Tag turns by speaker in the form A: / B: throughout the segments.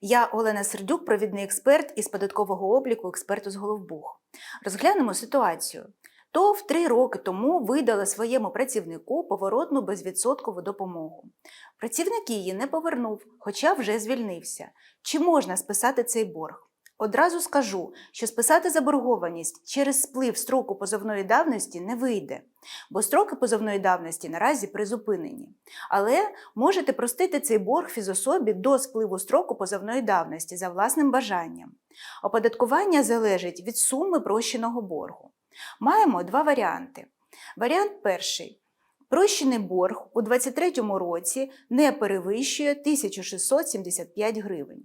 A: Я Олена Сердюк, провідний експерт із податкового обліку, експерту з Головбух. Розглянемо ситуацію. ТОВ три роки тому видала своєму працівнику поворотну безвідсоткову допомогу. Працівник її не повернув, хоча вже звільнився. Чи можна списати цей борг? Одразу скажу, що списати заборгованість через сплив строку позовної давності не вийде, бо строки позовної давності наразі призупинені. Але можете простити цей борг фізособі до спливу строку позовної давності за власним бажанням. Оподаткування залежить від суми прощеного боргу. Маємо два варіанти. Варіант перший. Прощений борг у 2023 році не перевищує 1675 гривень.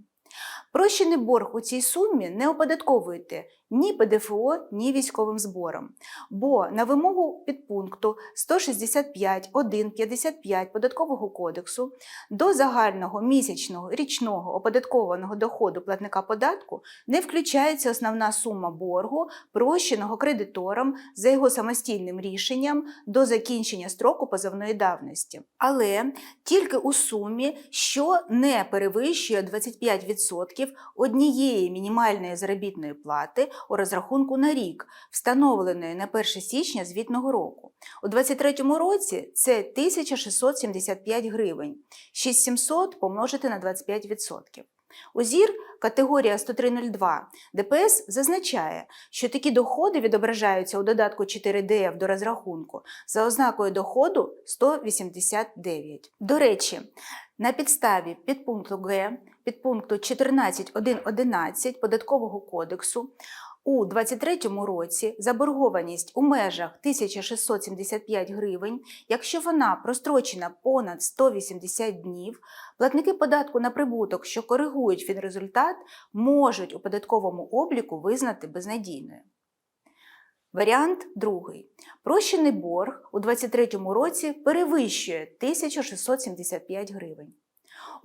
A: Прощений борг у цій сумі не оподатковуєте ні ПДФО, ні військовим збором, бо на вимогу підпункту 165.1.55 Податкового кодексу до загального місячного річного оподаткованого доходу платника податку не включається основна сума боргу, прощеного кредитором за його самостійним рішенням до закінчення строку позовної давності. Але тільки у сумі, що не перевищує 25% однієї мінімальної заробітної плати у розрахунку на рік, встановленої на 1 січня звітного року. У 2023 році це 1675 гривень, 6700 помножити на 25%. УЗІР категорія 10302 ДПС зазначає, що такі доходи відображаються у додатку 4ДФ до розрахунку за ознакою доходу 189. До речі, на підставі підпункту Г підпункту 14.1.11 Податкового кодексу у 2023 році заборгованість у межах 1675 гривень, якщо вона прострочена понад 180 днів, платники податку на прибуток, що коригують фінрезультат, можуть у податковому обліку визнати безнадійною. Варіант другий. Прощений борг у 2023 році перевищує 1675 гривень.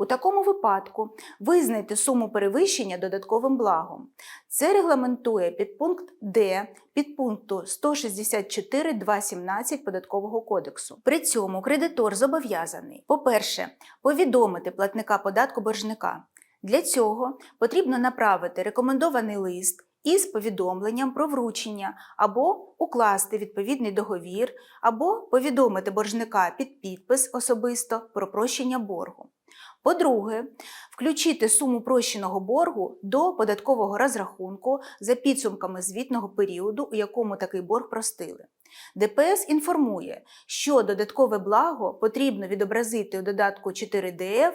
A: У такому випадку визнайте суму перевищення додатковим благом. Це регламентує підпункт Д підпункту 164.2.17 Податкового кодексу. При цьому кредитор зобов'язаний, по-перше, повідомити платника податку боржника. Для цього потрібно направити рекомендований лист із повідомленням про вручення або укласти відповідний договір, або повідомити боржника під підпис особисто про прощення боргу. По-друге, включити суму прощеного боргу до податкового розрахунку за підсумками звітного періоду, у якому такий борг простили. ДПС інформує, що додаткове благо потрібно відобразити у додатку 4ДФ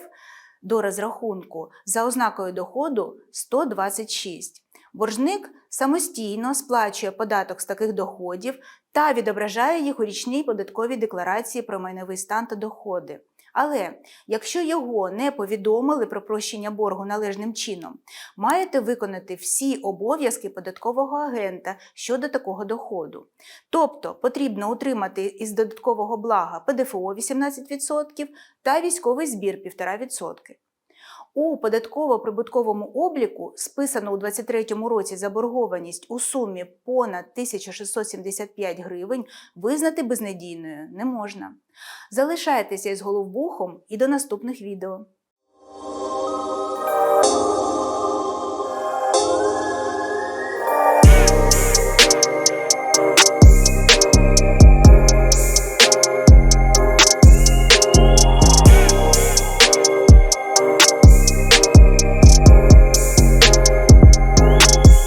A: до розрахунку за ознакою доходу 126. Боржник самостійно сплачує податок з таких доходів та відображає їх у річній податковій декларації про майновий стан та доходи. Але якщо його не повідомили про прощення боргу належним чином, маєте виконати всі обов'язки податкового агента щодо такого доходу. Тобто потрібно утримати із додаткового блага ПДФО 18% та військовий збір 1,5%. У податково-прибутковому обліку списано у 2023 році заборгованість у сумі понад 1675 гривень визнати безнадійною не можна. Залишайтеся із головбухом і до наступних відео.